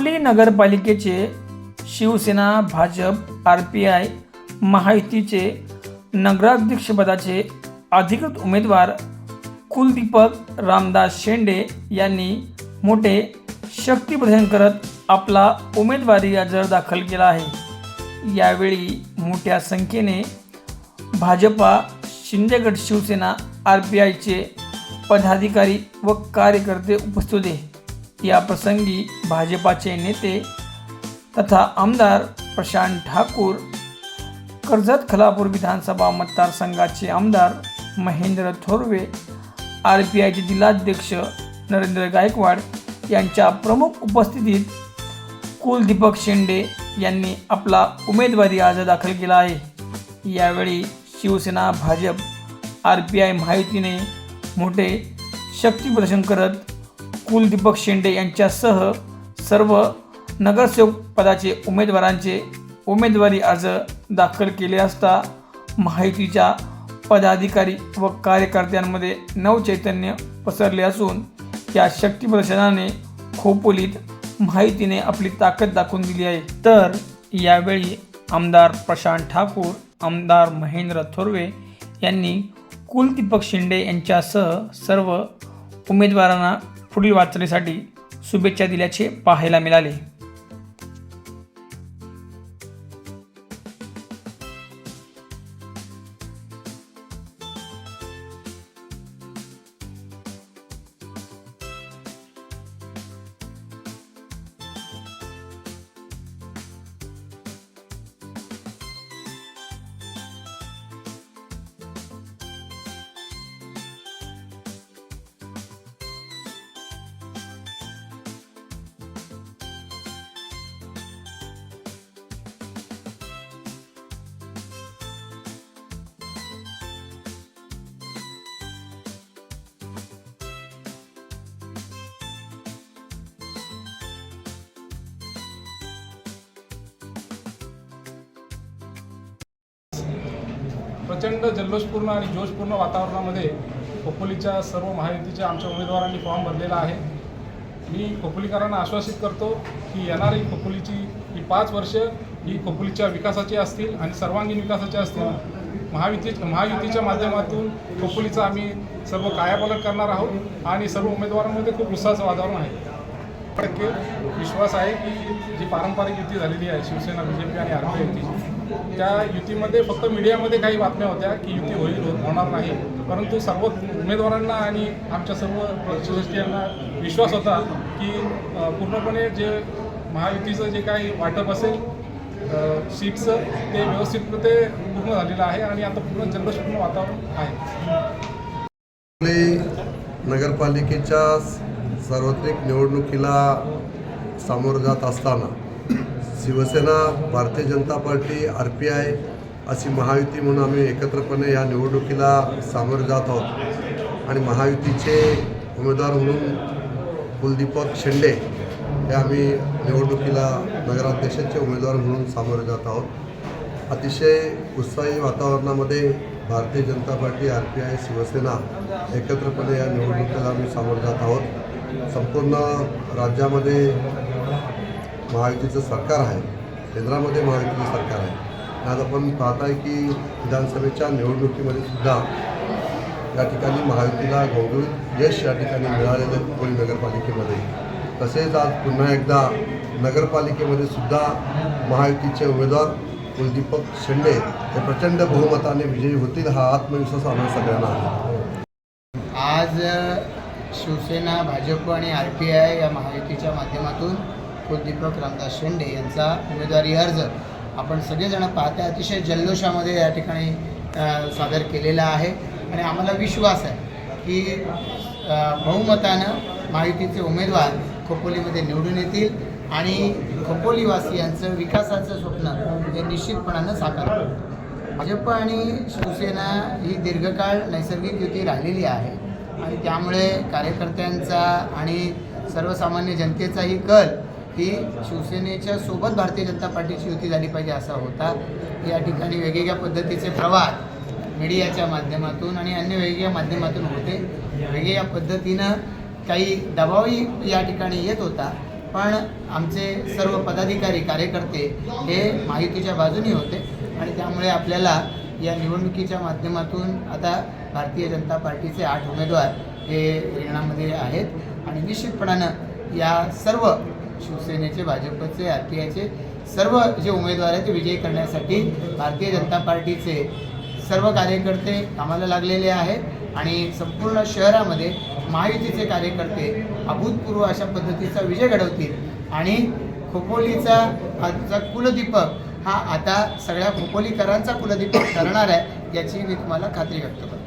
सांगली नगरपालिकेचे Shiv Sena Bhajap R P I महायुतीचे नगराध्यक्षपदाचे अधिकृत उमेदवार कुलदीपक रामदास शेंडे यांनी मोठे शक्तीप्रदर्शन करत आपला उमेदवारी अर्ज दाखल केला आहे. यावेळी मोठ्या संख्येने भाजपा शिंदेगड शिवसेना आर पी आयचे पदाधिकारी व कार्यकर्ते उपस्थित होते. या प्रसंगी भाजपाचे नेते तथा आमदार प्रशांत ठाकूर कर्जत खलापूर विधानसभा मतदारसंघाचे आमदार महेंद्र थोरवे आर पी आयचे जिल्हाध्यक्ष नरेंद्र गायकवाड यांच्या प्रमुख उपस्थितीत कुलदीपक शेंडे यांनी आपला उमेदवारी अर्ज दाखल केला आहे. यावेळी Shiv Sena Bhajap R P I माहितीने मोठे शक्तीप्रदर्शन करत कुलदीपक शेंडे यांच्यासह सर्व नगरसेवक पदाचे उमेदवारांचे उमेदवारी अर्ज दाखल केले असता माहितीच्या पदाधिकारी व कार्यकर्त्यांमध्ये नवचैतन्य पसरले असून या शक्तीप्रदर्शनाने खोपोलीत माहितीने आपली ताकद दाखवून दिली आहे. तर यावेळी आमदार प्रशांत ठाकूर आमदार महेंद्र थोरवे यांनी कुलदीपक शिंदे यांच्यासह सर्व उमेदवारांना पुढील वाटचालीसाठी शुभेच्छा दिल्याचे पाहायला मिळाले. प्रचंड जल्लोषपूर्ण आणि जोशपूर्ण वातावरणामध्ये खोपोलीच्या सर्व महायुतीच्या आमच्या उमेदवारांनी फॉर्म भरलेला आहे. मी खोपोलीकरांना आश्वासित करतो की येणारी खोपोलीची ही पाच वर्ष ही खोपोलीच्या विकासाची असतील आणि सर्वांगीण विकासाची असतील महायुती महायुतीच्या माध्यमातून खोपोलीचा आम्ही सर्व कायापालट करणार आहोत आणि सर्व उमेदवारांमध्ये खूप उत्साहाचं वातावरण आहे. टक्के विश्वास आहे की जी पारंपरिक युती झालेली आहे शिवसेना बी जे पी आणि आर पी युती त्या युतीमध्ये फक्त मीडियामध्ये काही बातम्या होत्या की युती होईल होणार नाही. परंतु सर्व उमेदवारांना आणि आमच्या सर्व पक्षश्रेष्ठीयांना विश्वास होता की पूर्णपणे जे महायुतीचं जे काही वाटप असेल सीटचं ते व्यवस्थितपणे पूर्ण झालेलं आहे आणि आता पूर्ण जल्लोषपूर्ण वातावरण आहे. नगरपालिकेच्या सार्वत्रिक निवडणुकीला सामोरं जात असताना Shiv Sena Bharatiya Janata Party R P I अशी महायुती म्हणून आम्ही एकत्रपणे या निवडणुकीला सामोरे जात आहोत. आणि महायुतीचे उमेदवार म्हणून कुलदीपक शेंडे हे आम्ही निवडणुकीला नगराध्यक्षाचे उमेदवार म्हणून सामोरे जात आहोत. अतिशय उत्साही वातावरणामध्ये Bharatiya Janata Party R P I Shiv Sena एकत्रपणे या निवडणुकीला आम्ही सामोरं जात आहोत. संपूर्ण राज्यामध्ये महायुतीचं सरकार आहे केंद्रामध्ये महायुतीचं सरकार आहे. आज आपण पाहताय की विधानसभेच्या निवडणुकीमध्ये सुद्धा या ठिकाणी महायुतीला गौरवित यश या ठिकाणी मिळालेलं आहे पुणे नगरपालिकेमध्ये. तसेच आज पुन्हा एकदा नगरपालिकेमध्ये सुद्धा महायुतीचे उमेदवार कुलदीपक शेंडे हे प्रचंड बहुमताने विजयी होतील हा आत्मविश्वास आम्हाला सगळ्यांना आहे. आज शिवसेना भाजप आणि आर पी आय या महायुतीच्या माध्यमातून कुलदीपक रामदास शेंडे यांचा उमेदवारी अर्ज आपण सगळेजण पाहते अतिशय जल्लोषामध्ये या ठिकाणी सादर केलेला आहे. आणि आम्हाला विश्वास आहे की बहुमतानं महायुतीचे उमेदवार खोपोलीमध्ये निवडून येतील आणि खोपोलीवासियांचं विकासाचं स्वप्न हे निश्चितपणानं साकार भाजप आणि शिवसेना ही दीर्घकाळ नैसर्गिक युती राहिलेली आहे आणि त्यामुळे कार्यकर्त्यांचा आणि सर्वसामान्य जनतेचाही कल ही शिवसेनेच्या सोबत भारतीय जनता पार्टीची युती झाली पाहिजे असा होता. या ठिकाणी वेगवेगळ्या पद्धतीचे प्रवाद मीडियाच्या माध्यमातून आणि अन्य वेगवेगळ्या माध्यमातून होते. वेगवेगळ्या पद्धतीनं काही दबावही या ठिकाणी येत होता. पण आमचे सर्व पदाधिकारी कार्यकर्ते हे माहितीच्या बाजूनी होते आणि त्यामुळे आपल्याला या निवडणुकीच्या माध्यमातून आता भारतीय जनता पार्टीचे आठ उमेदवार हे रिंगणामध्ये आहेत. आणि निश्चितपणानं या सर्व शिवसेनेचे भाजपचे आर पी आयचे सर्व जे उमेदवार आहेत ते विजयी करण्यासाठी भारतीय जनता पार्टीचे सर्व कार्यकर्ते कामाला लागलेले आहेत आणि संपूर्ण शहरामध्ये महायुतीचे कार्यकर्ते अभूतपूर्व अशा पद्धतीचा विजय घडवतील. आणि खोपोलीचा आजचा कुलदीपक हा आता सगळ्या खोपोलीकरांचा कुलदीपक ठरणार आहे याची मी तुम्हाला खात्री व्यक्त करतो.